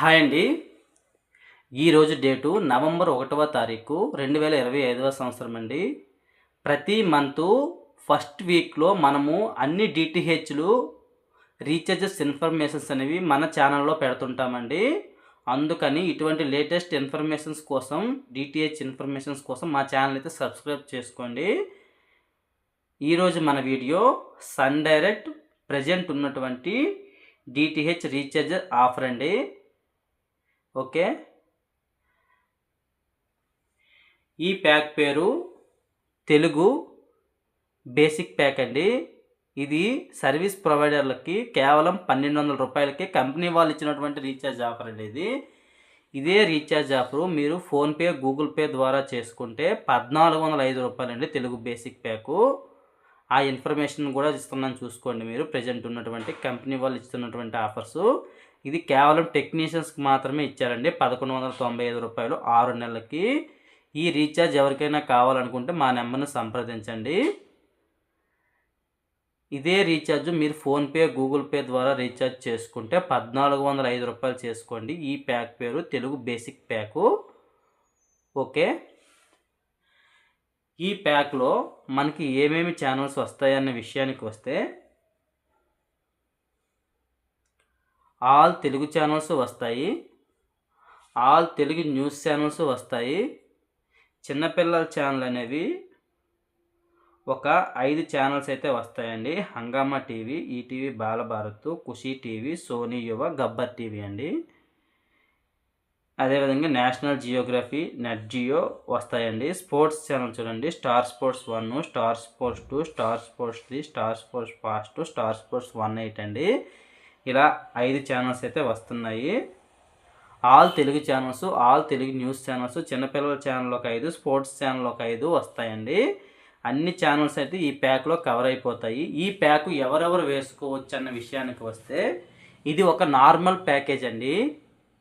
Hi అండి. ఈరోజు date November ఒకటవ తారీఖు రెండు వేల ఇరవై ఐదవ సంవత్సరం అండి. ప్రతి మంత్ ఫస్ట్ వీక్లో మనము అన్ని డిటిహెచ్లు రీఛార్జెస్ ఇన్ఫర్మేషన్స్ అనేవి మన ఛానల్లో పెడుతుంటామండి. అందుకని ఇటువంటి లేటెస్ట్ ఇన్ఫర్మేషన్స్ కోసం డిటిహెచ్ ఇన్ఫర్మేషన్స్ కోసం మా ఛానల్ అయితే సబ్స్క్రైబ్ చేసుకోండి. ఈరోజు మన వీడియో సన్ డైరెక్ట్ ప్రజెంట్ ఉన్నటువంటి డిటిహెచ్ రీఛార్జ్ ఆఫర్ అండి. ఓకే. ఈ ప్యాక్ పేరు తెలుగు బేసిక్ ప్యాక్ అండి. ఇది సర్వీస్ ప్రొవైడర్లకి కేవలం పన్నెండు వందల రూపాయలకి కంపెనీ వాళ్ళు ఇచ్చినటువంటి రీఛార్జ్ ఆఫర్ అండి ఇది. ఇదే రీఛార్జ్ ఆఫర్ మీరు ఫోన్పే గూగుల్ పే ద్వారా చేసుకుంటే పద్నాలుగు వందల ఐదు రూపాయలండి తెలుగు బేసిక్ ప్యాకు. ఆ ఇన్ఫర్మేషన్ కూడా ఇస్తున్నాను చూసుకోండి మీరు. ప్రజెంట్ ఉన్నటువంటి కంపెనీ వాళ్ళు ఇస్తున్నటువంటి ఆఫర్సు. ఇది కేవలం టెక్నీషియన్స్కి మాత్రమే ఇచ్చారండి. పదకొండు వందల తొంభై ఐదు రూపాయలు ఆరు నెలలకి. ఈ రీఛార్జ్ ఎవరికైనా కావాలనుకుంటే మా నెంబర్ని సంప్రదించండి. ఇదే రీఛార్జ్ మీరు ఫోన్పే గూగుల్ పే ద్వారా రీఛార్జ్ చేసుకుంటే పద్నాలుగు వందల ఐదు రూపాయలు చేసుకోండి. ఈ ప్యాక్ పేరు తెలుగు బేసిక్ ప్యాకు. ఓకే? ఈ ప్యాక్లో మనకి ఏమేమి ఛానల్స్ వస్తాయన్న విషయానికి వస్తే ఆల్ తెలుగు ఛానల్స్ వస్తాయి. ఆల్ తెలుగు న్యూస్ ఛానల్స్ వస్తాయి. చిన్నపిల్లల ఛానల్ అనేవి ఒక ఐదు ఛానల్స్ అయితే వస్తాయండి. Hungama TV ETV Bal Bharat Khushi TV Sony యువ గబ్బర్ టీవీ అండి. అదేవిధంగా నేషనల్ జియోగ్రఫీ నెట్ జియో వస్తాయండి. స్పోర్ట్స్ ఛానల్ చూడండి. Star Sports one Star Sports two Star Sports three Star Sports first Star Sports one eight అండి. ఇలా ఐదు channels అయితే వస్తున్నాయి. All Telugu channels all Telugu news channels చిన్నపిల్లల ఛానల్ ఒక ఐదు స్పోర్ట్స్ ఛానల్ ఒక ఐదు వస్తాయండి. అన్ని ఛానల్స్ అయితే ఈ ప్యాక్లో కవర్ అయిపోతాయి. ఈ ప్యాక్ ఎవరెవరు వేసుకోవచ్చు అన్న విషయానికి వస్తే ఇది ఒక నార్మల్ ప్యాకేజ్ అండి.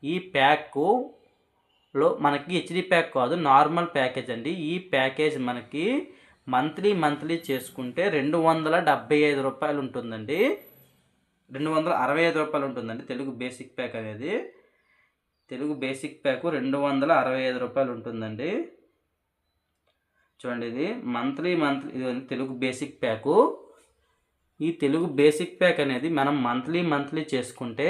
ఈ ప్యాక్లో మనకి హెచ్డి ప్యాక్ కాదు నార్మల్ ప్యాకేజ్ అండి. ఈ ప్యాకేజ్ మనకి మంత్లీ మంత్లీ చేసుకుంటే రెండు వందల డెబ్బై ఐదు రూపాయలు ఉంటుందండి. రెండు వందల అరవై ఐదు రూపాయలు ఉంటుందండి తెలుగు బేసిక్ ప్యాక్ అనేది. తెలుగు బేసిక్ ప్యాక్ రెండు వందల అరవై ఐదు రూపాయలు ఉంటుందండి చూడండి ఇది మంత్లీ మంత్లీ ఇది తెలుగు బేసిక్ ప్యాకు. ఈ తెలుగు బేసిక్ ప్యాక్ అనేది మనం మంత్లీ మంత్లీ చేసుకుంటే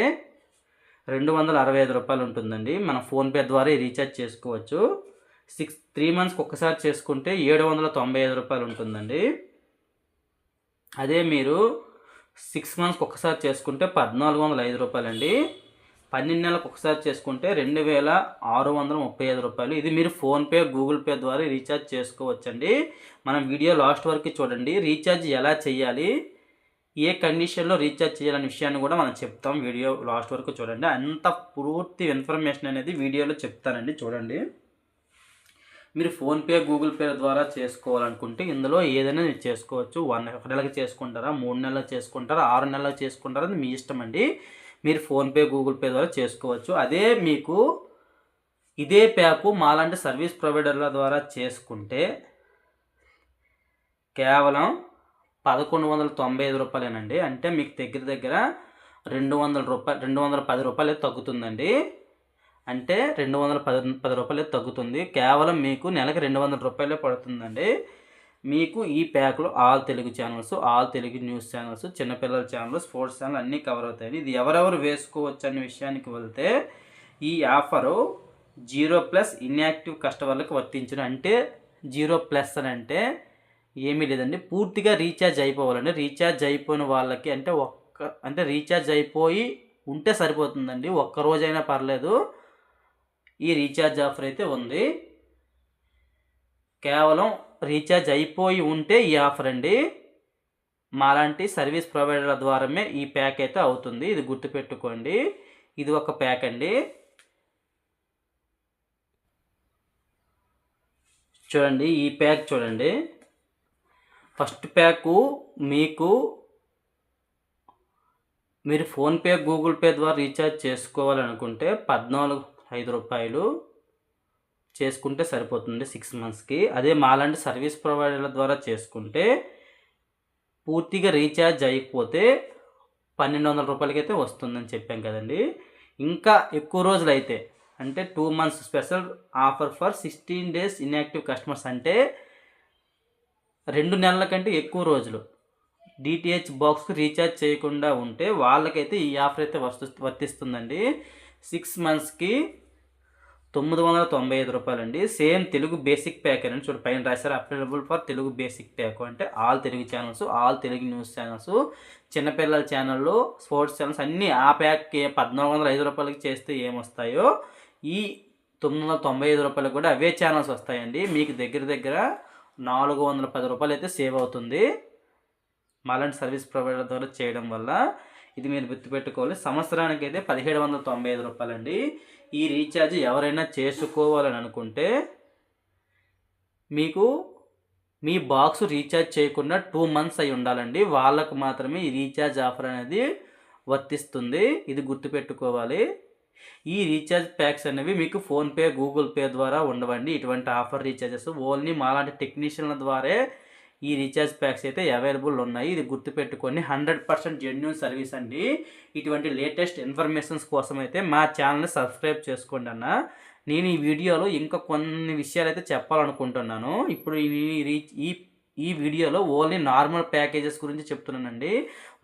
రెండు వందల అరవై ఐదు రూపాయలు ఉంటుందండి మన ఫోన్పే ద్వారా రీఛార్జ్ చేసుకోవచ్చు. సిక్స్ త్రీ మంత్స్కి ఒక్కసారి చేసుకుంటే ఏడు వందల తొంభై ఐదు రూపాయలు ఉంటుందండి అదే మీరు సిక్స్ మంత్స్కి ఒకసారి చేసుకుంటే పద్నాలుగు వందల ఐదు రూపాయలండి. పన్నెండు నెలలకు ఒకసారి చేసుకుంటే రెండు వేల ఆరు వందల ముప్పై ఐదు రూపాయలు. ఇది మీరు ఫోన్పే గూగుల్ పే ద్వారా రీఛార్జ్ చేసుకోవచ్చండి. మనం వీడియో లాస్ట్ వరకు చూడండి. రీఛార్జ్ ఎలా చేయాలి? ఏ కండిషన్లో రీఛార్జ్ చేయాలనే విషయాన్ని కూడా మనం చెప్తాం. వీడియో లాస్ట్ వరకు చూడండి. అంత పూర్తి ఇన్ఫర్మేషన్ అనేది వీడియోలో చెప్తానండి. చూడండి. మీరు ఫోన్పే గూగుల్ పే ద్వారా చేసుకోవాలనుకుంటే ఇందులో ఏదైనా మీరు చేసుకోవచ్చు. వన్ ఒక నెలకి చేసుకుంటారా మూడు నెలలు చేసుకుంటారా ఆరు నెలలు చేసుకుంటారా అది మీ ఇష్టం అండి. మీరు ఫోన్పే గూగుల్ పే ద్వారా చేసుకోవచ్చు. అదే మీకు ఇదే ప్యాకు మాలాంటి సర్వీస్ ప్రొవైడర్ల ద్వారా చేసుకుంటే కేవలం పదకొండు వందల తొంభై ఐదు రూపాయలేనండి. అంటే మీకు దగ్గర దగ్గర రెండు వందల రూపాయలు రెండు వందల పది రూపాయలు తగ్గుతుందండి. అంటే రెండు వందల పది పది రూపాయలు తగ్గుతుంది. కేవలం మీకు నెలకి రెండు వందల రూపాయలే పడుతుందండి. మీకు ఈ ప్యాక్లో all Telugu channels all Telugu news channels చిన్నపిల్లల ఛానల్ స్పోర్ట్స్ ఛానల్ అన్నీ కవర్ అవుతాయి ఇది ఎవరెవరు వేసుకోవచ్చు అనే విషయానికి వెళ్తే ఈ ఆఫరు జీరో ప్లస్ ఇన్యాక్టివ్ కస్టమర్లకు వర్తించడం అంటే జీరో ప్లస్ అని అంటే ఏమీ లేదండి. పూర్తిగా రీఛార్జ్ అయిపోవాలండి. రీఛార్జ్ అయిపోయిన వాళ్ళకి అంటే ఒక్క అంటే రీఛార్జ్ అయిపోయి ఉంటే సరిపోతుందండి. ఒక్క రోజైనా పర్లేదు. ఈ రీఛార్జ్ ఆఫర్ అయితే ఉంది. కేవలం రీఛార్జ్ అయిపోయి ఉంటే ఈ ఆఫర్ అండి. మాలాంటి సర్వీస్ ప్రొవైడర్ల ద్వారానే ఈ ప్యాక్ అయితే అవుతుంది. ఇది గుర్తుపెట్టుకోండి. ఇది ఒక ప్యాక్ అండి. చూడండి ఈ ప్యాక్ చూడండి. ఫస్ట్ ప్యాకు మీకు మీరు ఫోన్పే గూగుల్ పే ద్వారా రీఛార్జ్ చేసుకోవాలనుకుంటే పద్నాలుగు ఐదు రూపాయలు చేసుకుంటే సరిపోతుంది సిక్స్ మంత్స్కి అదే మాలాంటి సర్వీస్ ప్రొవైడర్ల ద్వారా చేసుకుంటే పూర్తిగా రీఛార్జ్ అయిపోతే పన్నెండు వందల రూపాయలకైతే వస్తుందని చెప్పాం కదండి. ఇంకా ఎక్కువ రోజులు అయితే అంటే two months special offer for sixteen days inactive customers అంటే రెండు నెలల కంటే ఎక్కువ రోజులు. డిటిహెచ్ బాక్స్కి రీఛార్జ్ చేయకుండా ఉంటే వాళ్ళకైతే ఈ ఆఫర్ అయితే వస్తు వర్తిస్తుందండి. సిక్స్ మంత్స్కి తొమ్మిది వందల తొంభై ఐదు రూపాయలండి. సేమ్ తెలుగు బేసిక్ ప్యాక్ అని చూడు పైన రాశారు available for Telugu basic pack. అంటే all Telugu channels all Telugu news channels చిన్నపిల్లల ఛానళ్ళు స్పోర్ట్స్ ఛానల్స్ అన్నీ ఆ ప్యాక్ పద్నాలుగు వందల ఐదు రూపాయలకి చేస్తే ఏమొస్తాయో ఈ తొమ్మిది వందల తొంభై ఐదు రూపాయలకు కూడా అవే ఛానల్స్ వస్తాయండి. మీకు దగ్గర దగ్గర నాలుగు వందల పది రూపాయలు అయితే సేవ్ అవుతుంది. మాలాంటి సర్వీస్ ప్రొవైడర్ ద్వారా చేయడం వల్ల ఇది మీరు గుర్తుపెట్టుకోవాలి. సంవత్సరానికి అయితే పదిహేడు వందల తొంభై ఐదు రూపాయలండి. ఈ రీఛార్జ్ ఎవరైనా చేసుకోవాలని అనుకుంటే మీకు మీ బాక్స్ రీఛార్జ్ చేయకుండా టూ మంత్స్ అయి ఉండాలండి. వాళ్ళకు మాత్రమే ఈ రీఛార్జ్ ఆఫర్ అనేది వర్తిస్తుంది. ఇది గుర్తుపెట్టుకోవాలి. ఈ రీఛార్జ్ ప్యాక్స్ అనేవి మీకు ఫోన్పే గూగుల్ పే ద్వారా ఉండవండి. ఇటువంటి ఆఫర్ రీఛార్జెస్ ఓన్లీ మాలాంటి టెక్నీషియన్ల ద్వారే ఈ రీఛార్జ్ ప్యాక్స్ అయితే అవైలబుల్ ఉన్నాయి. ఇది గుర్తుపెట్టుకొని హండ్రెడ్ పర్సెంట్ జెన్యున్ సర్వీస్ అండి. ఇటువంటి లేటెస్ట్ ఇన్ఫర్మేషన్స్ కోసం అయితే మా ఛానల్ని సబ్స్క్రైబ్ చేసుకోండి అన్న. నేను ఈ వీడియోలో ఇంకా కొన్ని విషయాలు అయితే చెప్పాలనుకుంటున్నాను. ఇప్పుడు ఈ రీచ్ ఈ ఈ వీడియోలో ఓన్లీ నార్మల్ ప్యాకేజెస్ గురించి చెప్తున్నానండి.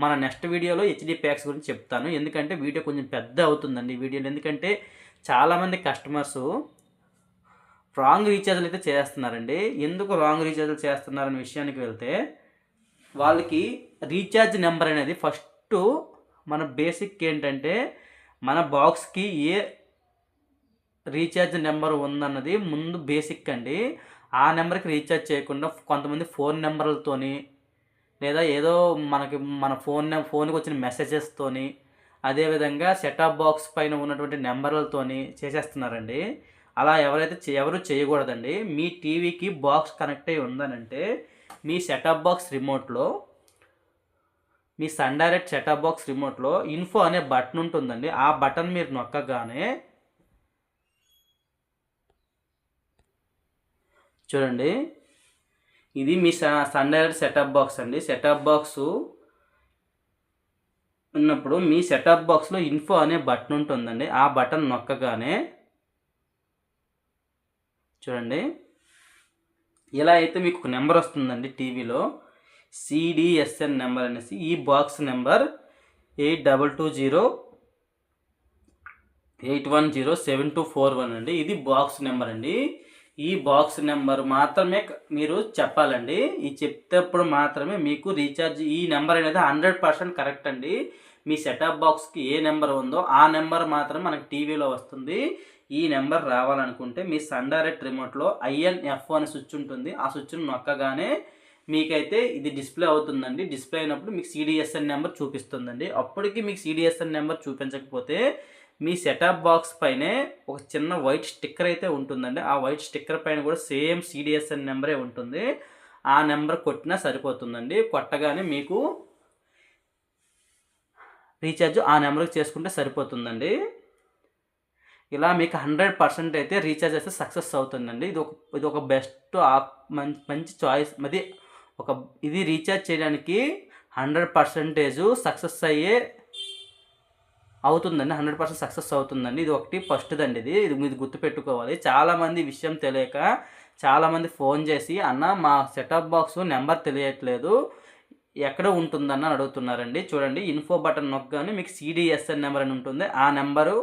మన నెక్స్ట్ వీడియోలో హెచ్డి ప్యాక్స్ గురించి చెప్తాను. ఎందుకంటే వీడియో కొంచెం పెద్ద అవుతుందండి వీడియోలో. ఎందుకంటే చాలామంది కస్టమర్స్ రాంగ్ రీఛార్జ్లు అయితే చేస్తున్నారండి. ఎందుకు రాంగ్ రీఛార్జ్లు చేస్తున్నారనే విషయానికి వెళ్తే వాళ్ళకి రీఛార్జ్ నెంబర్ అనేది ఫస్ట్ మన బేసిక్ ఏంటంటే మన బాక్స్కి ఏ రీఛార్జ్ నెంబర్ ఉందన్నది ముందు బేసిక్ అండి. ఆ నెంబర్కి రీఛార్జ్ చేయకుండా కొంతమంది ఫోన్ నెంబర్లతోని లేదా ఏదో మనకి మన ఫోన్ ఫోన్కి వచ్చిన మెసేజెస్తోని అదేవిధంగా సెటాప్ బాక్స్ పైన ఉన్నటువంటి నెంబర్లతోని చేసేస్తున్నారండి. అలా ఎవరైతే ఎవరు చేయకూడదండి మీ టీవీకి బాక్స్ కనెక్ట్ అయి ఉందనంటే మీ సెటప్ బాక్స్ రిమోట్లో మీ సన్ డైరెక్ట్ సెటప్ బాక్స్ రిమోట్లో ఇన్ఫో అనే బటన్ ఉంటుందండి. ఆ బటన్ మీరు నొక్కగానే చూడండి. ఇది మీ సన్ డైరెక్ట్ సెటప్ బాక్స్ అండి. సెటప్ బాక్స్ ఉన్నప్పుడు మీ సెటప్ బాక్స్లో ఇన్ఫో అనే బటన్ ఉంటుందండి. ఆ బటన్ నొక్కగానే చూడండి. ఇలా అయితే మీకు ఒక నెంబర్ వస్తుందండి టీవీలో. సిడిఎస్ఎన్ నెంబర్ అనేసి ఈ box number eight double two zero eight one zero seven two four one అండి. ఇది బాక్స్ నెంబర్ అండి. ఈ బాక్స్ నెంబర్ మాత్రమే మీరు చెప్పాలండి. ఈ చెప్తేప్పుడు మాత్రమే మీకు రీఛార్జ్ ఈ నెంబర్ అనేది హండ్రెడ్ పర్సెంట్ కరెక్ట్ అండి. మీ సెటప్ బాక్స్కి ఏ నెంబర్ ఉందో ఆ నెంబర్ మాత్రం మనకి టీవీలో వస్తుంది. ఈ నెంబర్ రావాలనుకుంటే మీ సన్ డైరెక్ట్ రిమోట్లో ఐఎన్ఎఫ్ అనే స్విచ్ ఉంటుంది. ఆ స్విచ్ను నొక్కగానే మీకైతే ఇది డిస్ప్లే అవుతుందండి. డిస్ప్లే అయినప్పుడు మీకు సిడిఎస్ఎన్ నెంబర్ చూపిస్తుందండి. అప్పటికి మీకు సిడిఎస్ఎన్ నెంబర్ చూపించకపోతే మీ సెటప్ బాక్స్ పైనే ఒక చిన్న వైట్ స్టిక్కర్ అయితే ఉంటుందండి. ఆ వైట్ స్టిక్కర్ పైన కూడా సేమ్ సిడిఎస్ఎన్ నెంబరే ఉంటుంది. ఆ నెంబర్ కొట్టినా సరిపోతుందండి. కొట్టగానే మీకు రీఛార్జ్ ఆ నెంబర్కి చేసుకుంటే సరిపోతుందండి. ఇలా మీకు హండ్రెడ్ పర్సెంట్ అయితే రీఛార్జ్ అయితే సక్సెస్ అవుతుందండి. ఇది ఒక ఇది ఒక బెస్ట్ మంచి మంచి చాయిస్. అది ఒక ఇది రీఛార్జ్ చేయడానికి హండ్రెడ్ పర్సెంటేజ్ సక్సెస్ అయ్యే అవుతుందండి. హండ్రెడ్ పర్సెంట్ సక్సెస్ అవుతుందండి. ఇది ఒకటి ఫస్ట్ దండి ఇది. ఇది మీరు గుర్తుపెట్టుకోవాలి. చాలామంది విషయం తెలియక చాలామంది ఫోన్ చేసి అన్న మా సెటప్ బాక్స్ నెంబర్ తెలియట్లేదు. ఎక్కడ ఉంటుందన్న అడుగుతున్నారండి. చూడండి ఇన్ఫో బటన్ నొక్కగానే మీకు సిడిఎస్ఎన్ నెంబర్ అని ఉంటుంది. ఆ నెంబరు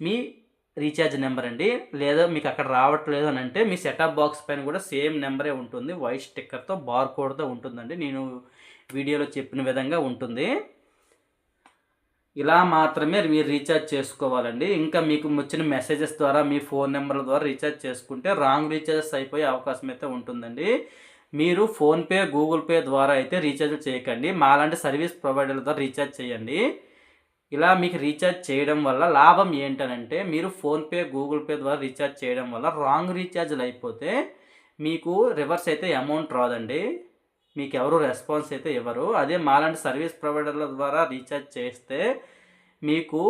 మీ రీఛార్జ్ నెంబర్ అండి. లేదా మీకు అక్కడ రావట్లేదు అని అంటే మీ సెటప్ బాక్స్ పైన కూడా సేమ్ నెంబరే ఉంటుంది. వైట్ స్టిక్కర్తో బార్ కోడ్తో ఉంటుందండి. నేను వీడియోలో చెప్పిన విధంగా ఉంటుంది. ఇలా మాత్రమే మీరు రీఛార్జ్ చేసుకోవాలండి. ఇంకా మీకు వచ్చిన మెసేజెస్ ద్వారా మీ ఫోన్ నెంబర్ల ద్వారా రీఛార్జ్ చేసుకుంటే రాంగ్ రీఛార్జెస్ అయిపోయే అవకాశం అయితే ఉంటుందండి. మీరు ఫోన్పే గూగుల్ పే ద్వారా అయితే రీఛార్జ్ చేయకండి. మాలాంటి సర్వీస్ ప్రొవైడర్ల ద్వారా రీఛార్జ్ చేయండి. ఇలా మీకు రీఛార్జ్ చేయడం వల్ల లాభం ఏంటనంటే మీరు ఫోన్పే గూగుల్ పే ద్వారా రీఛార్జ్ చేయడం వల్ల రాంగ్ రీఛార్జ్లు అయిపోతే మీకు రివర్స్ అయితే అమౌంట్ రాదండి. మీకు ఎవరు రెస్పాన్స్ అయితే ఇవ్వరు. అదే మాలాంటి సర్వీస్ ప్రొవైడర్ల ద్వారా రీఛార్జ్ చేస్తే మీకు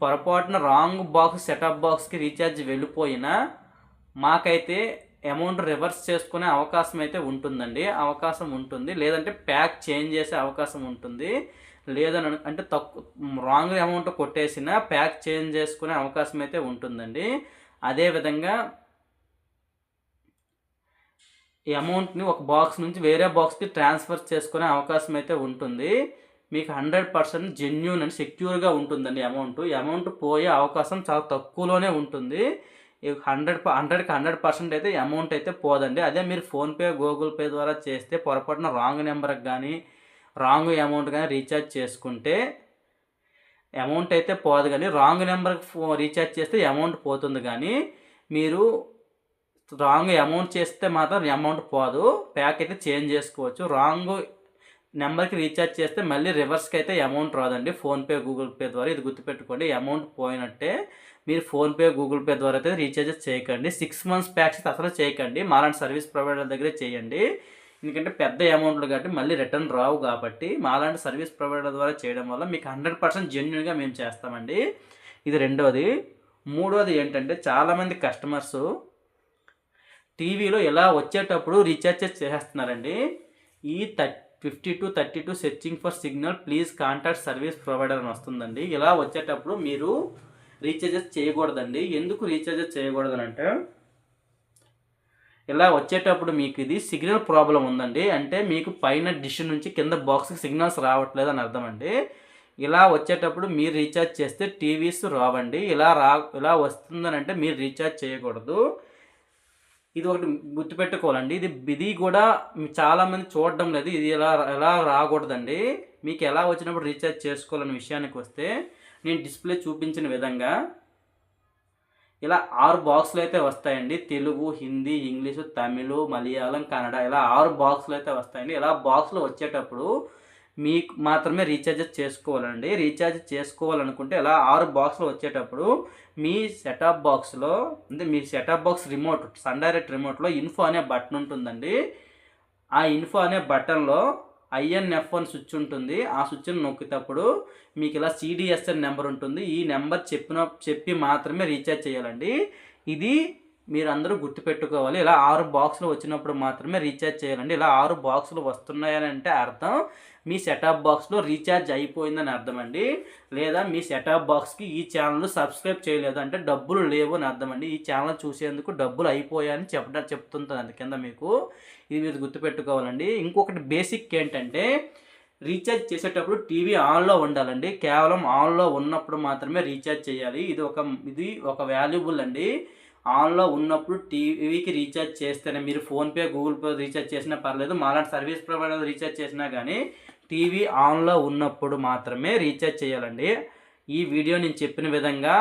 పొరపాటున రాంగ్ బాక్స్ సెటప్ బాక్స్కి రీఛార్జ్ వెళ్ళిపోయినా మాకైతే అమౌంట్ రివర్స్ చేసుకునే అవకాశం అయితే ఉంటుందండి. అవకాశం ఉంటుంది. లేదంటే ప్యాక్ చేంజ్ చేసే అవకాశం ఉంటుంది. లేదని అంటే తక్కువ రాంగ్ అమౌంట్ కొట్టేసినా ప్యాక్ చేంజ్ చేసుకునే అవకాశం అయితే ఉంటుందండి. అదేవిధంగా ఈ అమౌంట్ని ఒక బాక్స్ నుంచి వేరే బాక్స్కి ట్రాన్స్ఫర్ చేసుకునే అవకాశం అయితే ఉంటుంది. మీకు హండ్రెడ్ పర్సెంట్ జెన్యున్ అండ్ సెక్యూర్గా ఉంటుందండి అమౌంట్ ఈ అమౌంట్ పోయే అవకాశం చాలా తక్కువలోనే ఉంటుంది. హండ్రెడ్ హండ్రెడ్కి హండ్రెడ్ పర్సెంట్ అయితే అమౌంట్ అయితే పోదండి. అదే మీరు ఫోన్పే గూగుల్ పే ద్వారా చేస్తే పొరపాటున రాంగ్ నెంబర్కి కానీ రాంగ్ అమౌంట్ కానీ రీఛార్జ్ చేసుకుంటే అమౌంట్ అయితే పోదు కానీ రాంగ్ నెంబర్కి ఫో రీఛార్జ్ చేస్తే అమౌంట్ పోతుంది కానీ మీరు రాంగ్ అమౌంట్ చేస్తే మాత్రం అమౌంట్ పోదు. ప్యాక్ అయితే చేంజ్ చేసుకోవచ్చు. రాంగ్ నెంబర్కి రీఛార్జ్ చేస్తే మళ్ళీ రివర్స్కి అయితే అమౌంట్ రాదండి. ఫోన్పే గూగుల్ పే ద్వారా ఇది గుర్తుపెట్టుకోండి. అమౌంట్ పోయినట్టే మీరు ఫోన్పే గూగుల్ పే ద్వారా అయితే రీఛార్జెస్ చేయకండి. సిక్స్ మంత్స్ ప్యాక్స్ అయితే అసలు చేయకండి. మాలాంటి సర్వీస్ ప్రొవైడర్ దగ్గరే చేయండి. ఎందుకంటే పెద్ద అమౌంట్లు కాబట్టి మళ్ళీ రిటర్న్ రావు కాబట్టి మాలాంటి సర్వీస్ ప్రొవైడర్ ద్వారా చేయడం వల్ల మీకు హండ్రెడ్ పర్సెంట్ జెన్యున్గా మేము చేస్తామండి. ఇది రెండవది. మూడవది ఏంటంటే చాలామంది కస్టమర్స్ టీవీలో ఇలా వచ్చేటప్పుడు రీఛార్జ్ చేసేస్తున్నారండి. ఈ thirty fifty two thirty two searching for signal please contact service provider అని వస్తుందండి. ఇలా వచ్చేటప్పుడు మీరు రీఛార్జెస్ చేయకూడదండి. ఎందుకు రీఛార్జెస్ చేయకూడదని అంటే ఇలా వచ్చేటప్పుడు మీకు ఇది సిగ్నల్ ప్రాబ్లం ఉందండి. అంటే మీకు పైన డిష్ నుంచి కింద బాక్స్కి సిగ్నల్స్ రావట్లేదు అని అర్థం అండి. ఇలా వచ్చేటప్పుడు మీరు రీఛార్జ్ చేస్తే టీవీస్ రావండి. ఇలా రా ఇలా వస్తుందని అంటే మీరు రీఛార్జ్ చేయకూడదు. ఇది ఒకటి గుర్తుపెట్టుకోవాలండి. ఇది ఇది కూడా చాలామంది చూడడం లేదు. ఇది ఎలా ఎలా రాకూడదండి. మీకు ఎలా వచ్చినప్పుడు రీఛార్జ్ చేసుకోవాలనే విషయానికి వస్తే నేను డిస్ప్లే చూపించిన విధంగా ఇలా ఆరు బాక్సులు అయితే వస్తాయండి. తెలుగు హిందీ ఇంగ్లీషు తమిళ్ మలయాళం కన్నడ ఇలా ఆరు బాక్సులు అయితే వస్తాయండి. ఇలా బాక్సులు వచ్చేటప్పుడు మీకు మాత్రమే రీఛార్జ్ చేసుకోవాలండి. రీఛార్జ్ చేసుకోవాలనుకుంటే ఇలా ఆరు బాక్స్లు వచ్చేటప్పుడు మీ సెటప్ బాక్స్లో అంటే మీ setup box remote Sun Direct రిమోట్లో info అనే బటన్ ఉంటుందండి. ఆ ఇన్ఫో అనే బటన్లో ఐఎన్ఎఫ్ అని స్విచ్ ఉంటుంది. ఆ స్విచ్ని నొక్కేటప్పుడు మీకు ఇలా సిడిఎస్ఎన్ నెంబర్ ఉంటుంది. ఈ నెంబర్ చెప్పిన చెప్పి మాత్రమే రీఛార్జ్ చేయాలండి. ఇది మీరు అందరూ గుర్తుపెట్టుకోవాలి. ఇలా ఆరు బాక్సులు వచ్చినప్పుడు మాత్రమే రీఛార్జ్ చేయాలండి. ఇలా ఆరు బాక్సులు వస్తున్నాయని అంటే అర్థం. మీ సెటప్ బాక్స్లో రీఛార్జ్ అయిపోయిందని అర్థం అండి లేదా మీ సెటప్ బాక్స్కి ఈ ఛానల్ సబ్స్క్రైబ్ చేయలేదు అంటే డబ్బులు లేవు అని అర్థం అండి ఈ ఛానల్ చూసేందుకు డబ్బులు అయిపోయాయని చెప్పడం చెప్తుంటుంది అంత కింద మీకు. ఇది మీరు గుర్తుపెట్టుకోవాలండి. ఇంకొకటి బేసిక్ ఏంటంటే రీఛార్జ్ చేసేటప్పుడు టీవీ ఆన్లో ఉండాలండి. కేవలం ఆన్లో ఉన్నప్పుడు మాత్రమే రీఛార్జ్ చేయాలి. ఇది ఒక ఇది ఒక వాల్యుబుల్ అండి. ఆన్లో ఉన్నప్పుడు టీవీకి రీఛార్జ్ చేస్తేనే మీరు ఫోన్పే గూగుల్ పే రీఛార్జ్ చేసినా పర్లేదు. మాలాంటి సర్వీస్ ప్రొవైడర్ రీఛార్జ్ చేసినా కానీ టీవీ ఆన్లో ఉన్నప్పుడు మాత్రమే రీఛార్జ్ చేయాలండి. ఈ వీడియో నేను చెప్పిన విధంగా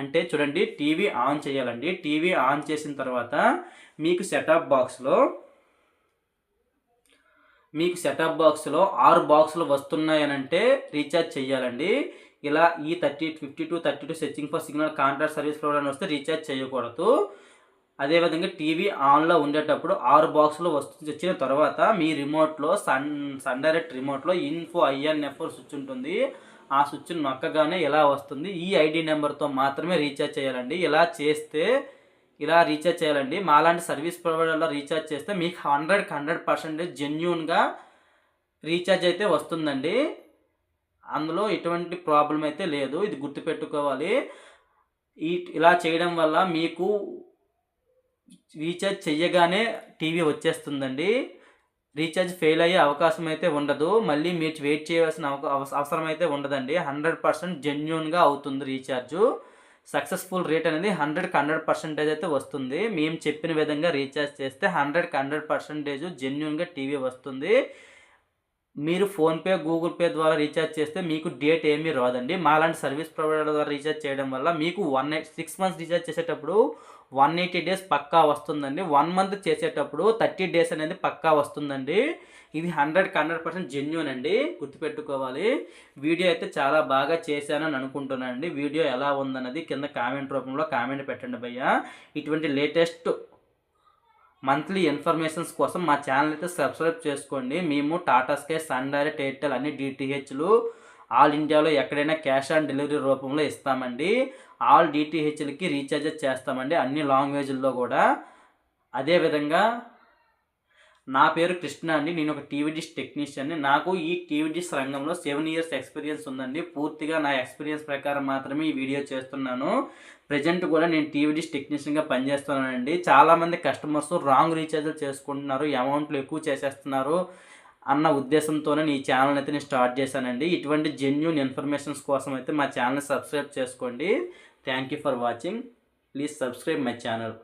అంటే చూడండి టీవీ ఆన్ చేయాలండి. టీవీ ఆన్ చేసిన తర్వాత మీకు సెటప్ బాక్స్లో మీకు సెటప్ బాక్స్లో ఆరు బాక్సులు వస్తున్నాయనంటే రీఛార్జ్ చేయాలండి ఇలా ఈ thirty fifty two thirty two searching for signal contract service provider వస్తే రీఛార్జ్ చేయకూడదు. అదేవిధంగా టీవీ ఆన్లో ఉండేటప్పుడు ఆరు బాక్సులు వస్తు వచ్చిన తర్వాత మీ రిమోట్లో సన్ సన్ డైరెక్ట్ రిమోట్లో ఇన్ఫో ఐఎన్ఎఫ్ స్విచ్ ఉంటుంది. ఆ స్విచ్ నొక్కగానే ఇలా వస్తుంది? ఈ ఐడి నెంబర్తో మాత్రమే రీఛార్జ్ చేయాలండి. ఇలా చేస్తే ఇలా రీఛార్జ్ చేయాలండి. మాలాంటి సర్వీస్ ప్రొవైడర్లో రీఛార్జ్ చేస్తే మీకు హండ్రెడ్కి హండ్రెడ్ పర్సెంటేజ్ జెన్యున్గా రీఛార్జ్ అయితే వస్తుందండి. అందులో ఎటువంటి ప్రాబ్లం అయితే లేదు. ఇది గుర్తుపెట్టుకోవాలి. ఈ ఇలా చేయడం వల్ల మీకు రీఛార్జ్ చెయ్యగానే టీవీ వచ్చేస్తుందండి. రీఛార్జ్ ఫెయిల్ అయ్యే అవకాశం అయితే ఉండదు. మళ్ళీ మీరు వెయిట్ చేయవలసిన అవక- అవస- అవసరం అయితే ఉండదండి. హండ్రెడ్ పర్సెంట్ జెన్యున్గా అవుతుంది రీఛార్జు. సక్సెస్ఫుల్ రేట్ అనేది హండ్రెడ్కి హండ్రెడ్ పర్సెంటేజ్ అయితే వస్తుంది. మేము చెప్పిన విధంగా రీఛార్జ్ చేస్తే హండ్రెడ్కి హండ్రెడ్ పర్సెంటేజ్ జెన్యున్గా టీవీ వస్తుంది. మీరు ఫోన్పే గూగుల్ పే ద్వారా రీఛార్జ్ చేస్తే మీకు డేట్ ఏమీ రాదండి. మాలాంటి సర్వీస్ ప్రొవైడర్ ద్వారా రీఛార్జ్ చేయడం వల్ల మీకు one night six months recharge చేసేటప్పుడు వన్ ఎయిటీ డేస్ పక్కా వస్తుందండి. వన్ మంత్ చేసేటప్పుడు థర్టీ డేస్ అనేది పక్కా వస్తుందండి. ఇది హండ్రెడ్కి హండ్రెడ్ పర్సెంట్ జెన్యున్ అండి. గుర్తుపెట్టుకోవాలి. వీడియో అయితే చాలా బాగా చేశానని అనుకుంటున్నానండి వీడియో ఎలా ఉందన్నది కింద కామెంట్ రూపంలో కామెంట్ పెట్టండి భయ్య. ఇటువంటి లేటెస్ట్ మంత్లీ ఇన్ఫర్మేషన్స్ కోసం మా ఛానల్ అయితే సబ్స్క్రైబ్ చేసుకోండి. మేము Tata Sky Sun Direct Airtel అన్ని డిటిహెచ్లు ఆల్ ఇండియాలో ఎక్కడైనా క్యాష్ ఆన్ డెలివరీ రూపంలో ఇస్తామండి. ఆల్ డిటిహెచ్లకి రీఛార్జెస్ చేస్తామండి అన్ని లాంగ్వేజ్ల్లో కూడా. అదేవిధంగా నా పేరు కృష్ణ అండి నేను ఒక టీవీ డిష్ టెక్నీషియన్ని నాకు ఈ టీవీ డిష్ రంగంలో సెవెన్ ఇయర్స్ ఎక్స్పీరియన్స్ ఉందండి. పూర్తిగా నా ఎక్స్పీరియన్స్ ప్రకారం మాత్రమే ఈ వీడియో చేస్తున్నాను. ప్రజెంట్ కూడా నేను టీవీ డిష్ టెక్నీషియన్గా పనిచేస్తున్నానండి. చాలామంది కస్టమర్స్ రాంగ్ రీఛార్జ్లు చేసుకుంటున్నారు అమౌంట్లు ఎక్కువ చేసేస్తున్నారు. అన్న ఉద్దేశంతోనే ఈ ఛానల్ అయితే నేను స్టార్ట్ చేశానండి. ఇటువంటి జెన్యున్ ఇన్ఫర్మేషన్స్ కోసం అయితే మా ఛానల్ సబ్స్క్రైబ్ చేసుకోండి. Thank you for watching please subscribe my channel